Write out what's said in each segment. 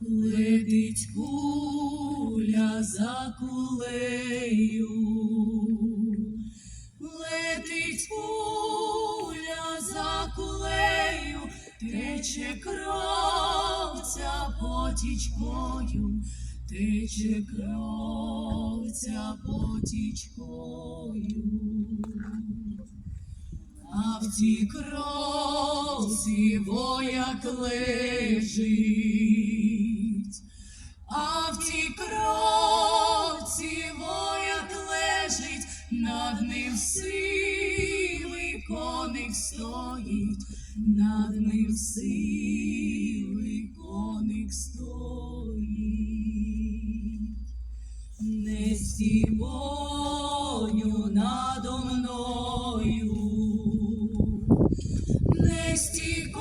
Летить куля за кулею, кулею, тече кровця потічкою, тече кровця потічкою. А в тій кровці вояк лежить, а в тій кровці вояк лежить, над ним сивий коник стоїть, над ним сивий коник стоїть. Не сімоню надо мною, не стіконю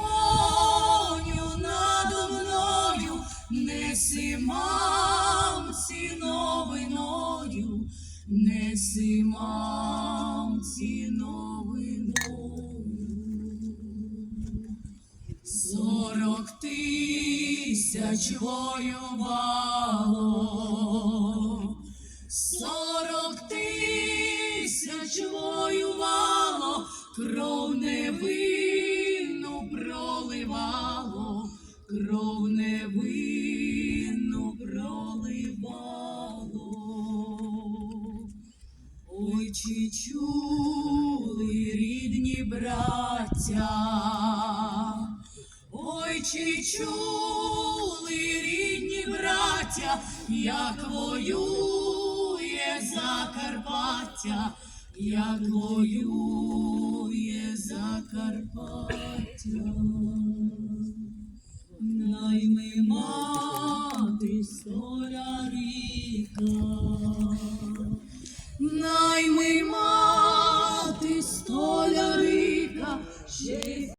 надо мною, неси мамці новиною, неси мамці Сорок тисяч воювало, сорок тисяч воювало, кров невинну проливало, кров невинну проливало. Ой, чи чули рідні браття, чи чули рідні браття, як воює Закарпаття, як воює Закарпаття, найми мати соляріка, найми мати столярика.